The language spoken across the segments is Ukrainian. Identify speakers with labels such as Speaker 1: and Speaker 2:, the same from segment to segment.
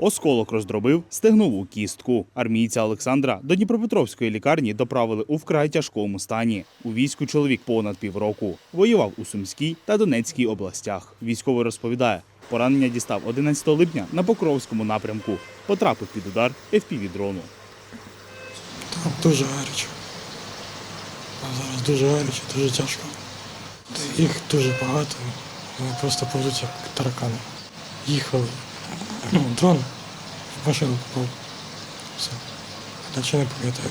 Speaker 1: Осколок роздробив стегнову кістку. Армійця Олександра до Дніпропетровської лікарні доправили у вкрай тяжкому стані. У війську чоловік понад півроку. Воював у Сумській та Донецькій областях. Військовий розповідає, поранення дістав 11 липня на Покровському напрямку. Потрапив під удар FPV-дрону.
Speaker 2: Там дуже гаряче. А зараз дуже гаряче, дуже тяжко. Їх дуже багато. Вони просто повзуть як таракани. Їхав ну, дрон в машину попав. Все. Наче не пам'ятаю.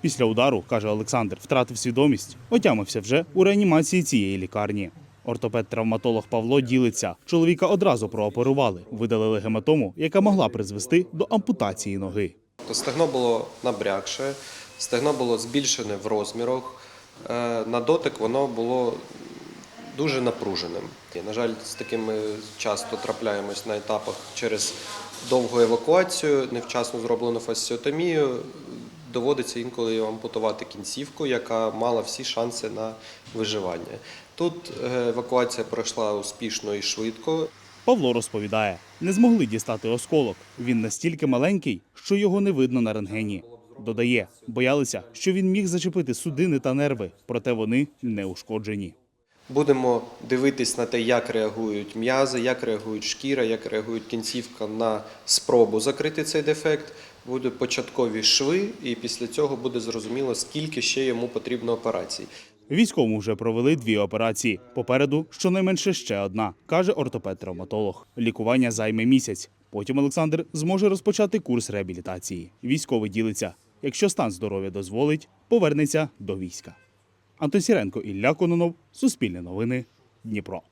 Speaker 1: Після удару, каже Олександр, втратив свідомість, отямився вже у реанімації цієї лікарні. Ортопед-травматолог Павло ділиться. Чоловіка одразу прооперували, видалили гематому, яка могла призвести до ампутації ноги.
Speaker 3: Стегно було набрякше, стегно було збільшене в розмірах. Е, На дотик воно було дуже напруженим. І, на жаль, з таким ми часто трапляємось на етапах через довгу евакуацію, невчасно зроблену фасціотомію. Доводиться інколи ампутувати кінцівку, яка мала всі шанси на виживання. Тут е, евакуація пройшла успішно і швидко.
Speaker 1: Павло розповідає, не змогли дістати осколок. Він настільки маленький, що його не видно на рентгені. Додає, боялися, що він міг зачепити судини та нерви, проте вони не ушкоджені.
Speaker 3: Будемо дивитись на те, як реагують м'язи, як реагують шкіра, як реагують кінцівка на спробу закрити цей дефект. Будуть початкові шви, і після цього буде зрозуміло, скільки ще йому потрібно операцій.
Speaker 1: Військовому вже провели дві операції. Попереду щонайменше ще одна, каже ортопед-травматолог. Лікування займе місяць. Потім Олександр зможе розпочати курс реабілітації. Військовий ділиться. Якщо стан здоров'я дозволить, повернеться до війська. Антон Сіренко, Ілля Кононов, Суспільне новини, Дніпро.